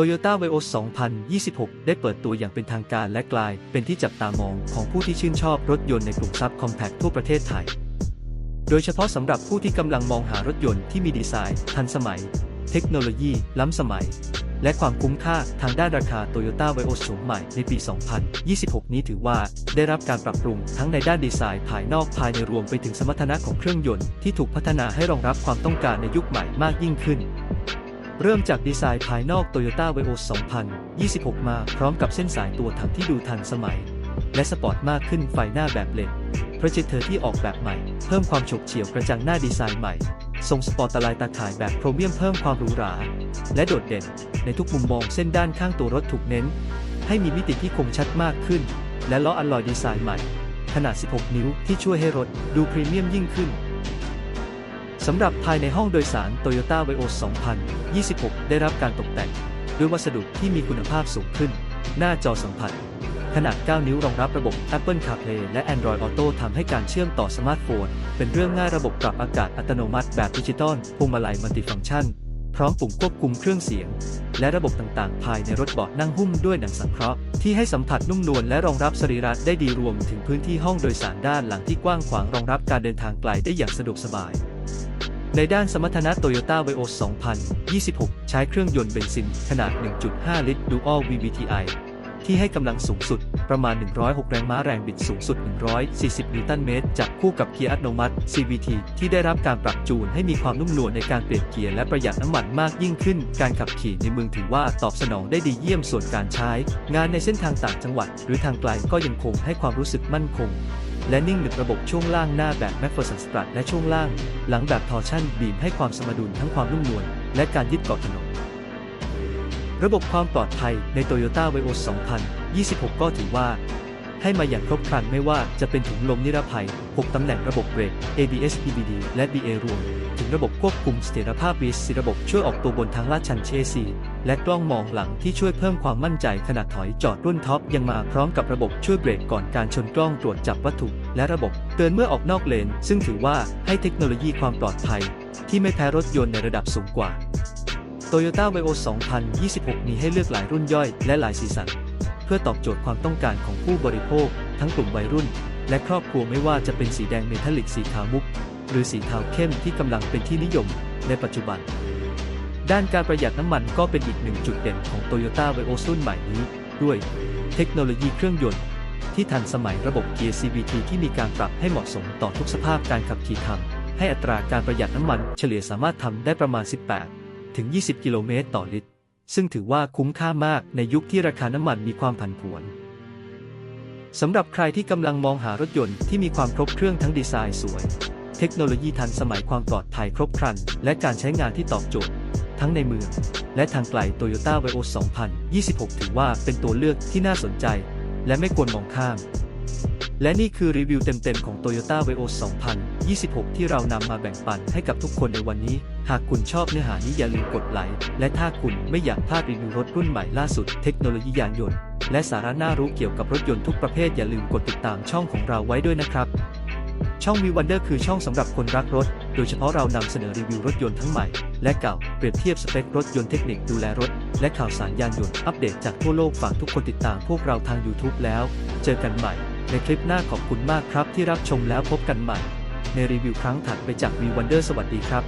Toyota v i o 2026 ได้เปิดตัวอย่างเป็นทางการและกลาย เป็นที่จับตามองของผู้ที่ชื่นชอบรถยนต์ในกลุ่มซับคอมแพคทั่วประเทศไทย โดยเฉพาะสำหรับผู้ที่กำลังมองหารถยนต์ที่มีดีไซน์ ทันสมัย เทคโนโลยี ล้ำสมัย และความคุ้มค่าทางด้านราคา Toyota v i o สูงใหม่ในปี 2026 นี้ถือว่าได้รับการปรับปรุงทั้งในด้านดีไซน์ภายนอกภายในรวมไปถึงสมรรถนะของเครื่องยนต์ที่ถูกพัฒนาให้รองรับความต้องการในยุคใหม่มากยิ่งขึ้น เริ่มจากดีไซน์ภายนอก Toyota v i o 2026 มาพร้อมกับเส้นสายตัวถังที่ดูทันสมัย และสปอร์ตมากขึ้นไฟหน้าแบบเลนโปรเจคเตอที่ออกแบบใหม่ เพิ่มความฉกเฉี่ยวกระจังหน้าดีไซน์ใหม่ ทรงสปอร์ตลายตาข่ายแบบโครเมียมเพิ่มความหรูหรา และโดดเด่น ในทุกมุมมองเส้นด้านข้างตัวรถถูกเน้น ให้มีมิติที่คมชัดมากขึ้น และล้ออัลลอยดีไซน์ใหม่ ขนาด 16 นิ้วที่ช่วยให้รถดูพรีเมียมยิ่งขึ้น สำหรับภายในห้องโดยสาร Toyota v i o 2026 ได้รับการตกแต่ง ด้วยวัสดุที่มีคุณภาพสูงขึ้น หน้าจอสัมผัส ขนาด 9 นิ้วรองรับระบบ Apple CarPlay และ Android Auto ทำให้การเชื่อมต่อสมาร์ทโฟน เป็นเรื่องง่ายระบบปรับอากาศอัตโนมัติแบบดิจิตอลพวงมาลัยมัลติฟังก์ชัน พร้อมปุ่มควบคุมเครื่องเสียง และระบบต่างๆ ภายในรถเบาะนั่งหุ้มด้วยหนังสังเคราะห์ที่ให้สัมผัสนุ่มนวลและรองรับสรีระได้ดีรวมถึงพื้นที่ห้องโดยสารด้านหลังที่กว้างขวางรองรับการเดินทางไกลได้อย่างสะดวกสบาย ในด้านสมรรถนะ Toyota v i o 2026 ใช้เครื่องยนต์เบนซินขนาด 1.5 ลิตร Dual VVTi ที่ให้กำลังสูงสุดประมาณ 106 แรงม้าแรงบิดสูงสุด 140 นิวตันเมตรจับคู่กับเกียร์อัตโนมัติ CVT ที่ได้รับการปรับจูนให้มีความนุ่มนวลในการเปลี่ยนเกียร์และประหยัดน้ำมันมากยิ่งขึ้น การขับขี่ในเมืองถือว่าตอบสนองได้ดีเยี่ยมส่วนการใช้ งานในเส้นทางต่างจังหวัด หรือทางไกลก็ยังคงให้ความรู้สึกมั่นคง และนิ่งหนึบระบบช่วงล่างหน้าแบบ MacPherson Strut และช่วงล่าง หลังแบบทอร์ชั่นบีมให้ความสมดุลทั้งความนุ่มนวลและการยึดเกาะถนนระบบความปลอดภัยใน Toyota v i o 2026 ก็ถือว่า ให้มาอย่างครบครันไม่ว่าจะเป็นถุงลมนิรภัย 6 ตำแหน่งระบบเบรก ABS EBD และ BA รวม ระบบควบคุมเสถียรภาพ BC ระบบช่วยออกตัวบนทางลาดชันเชซีและกล้องมองหลังที่ช่วยเพิ่มความมั่นใจขณะถอยจอดรุ่นท็อปยังมาพร้อมกับระบบช่วยเบรกก่อนการชนกล้องตรวจจับวัตถุ และระบบเตือนเมื่อออกนอกเลน ซึ่งถือว่าให้เทคโนโลยีความปลอดภัย ที่ไม่แพ้รถยนต์ในระดับสูงกว่า Toyota v i o 2026 มีให้เลือกหลายรุ่นย่อยและหลายสีสัน เพื่อตอบโจทย์ความต้องการของผู้บริโภค ทั้งกลุ่มวัยรุ่น และครอบครัวไม่ว่าจะเป็นสีแดงเมทัลลิกสีขาวมุก หรือสีเทาเข้มที่กำลังเป็นที่นิยมในปัจจุบัน ด้านการประหยัดน้ำมันก็เป็นอีกหนึ่งจุดเด่นของ Toyota v i o รุ่นใหม่นี้ ด้วยเทคโนโลยีเครื่องยนต์ ที่ทันสมัยระบบเกียร์ CVT ที่มีการปรับให้เหมาะสมต่อทุกสภาพการขับขี่ทำให้อัตราการประหยัดน้ำมันเฉลี่ยสามารถทำได้ประมาณ 18 ถึง 20 กิโลเมตรต่อลิตร ซึ่งถือว่าคุ้มค่ามากในยุคที่ราคาน้ำมันมีความผันผวนสำหรับใครที่กำลังมองหารถยนต์ที่มีความครบเครื่องทั้งดีไซน์สวย เทคโนโลยีทันสมัยความปลอดภัยครบครัน และการใช้งานที่ตอบโจทย์ ทั้งในเมือง และทางไกล Toyota v i o 2026 ถือว่าเป็นตัวเลือกที่น่าสนใจ และไม่ควรมองข้าม และนี่คือรีวิวเต็มๆของ Toyota v i o 2026 ที่เรานำมาแบ่งปันให้กับทุกคนในวันนี้ หากคุณชอบเนื้อหานี้อย่าลืมกดไลค์และถ้าคุณไม่อยากพลาดรีวิวรถรุ่นใหม่ล่าสุดเทคโนโลยียานยนต์และสาระน่ารู้เกี่ยวกับรถยนต์ทุกประเภทอย่าลืมกดติดตามช่องของเราไว้ด้วยนะครับ ช่องวีวันเดอร์คือช่องสำหรับคนรักรถ โดยเฉพาะเรานำเสนอรีวิวรถยนต์ทั้งใหม่ และเก่า เปรียบเทียบสเปครถยนต์เทคนิคดูแลรถ และข่าวสารยานยนต์อัปเดตจากทั่วโลกฝากทุกคนติดตามพวกเราทาง YouTube แล้ว เจอกันใหม่ ในคลิปหน้าขอบคุณมากครับที่รับชมแล้วพบกันใหม่ ในรีวิวครั้งถัดไปจากวีวันเดอร์สวัสดีครับ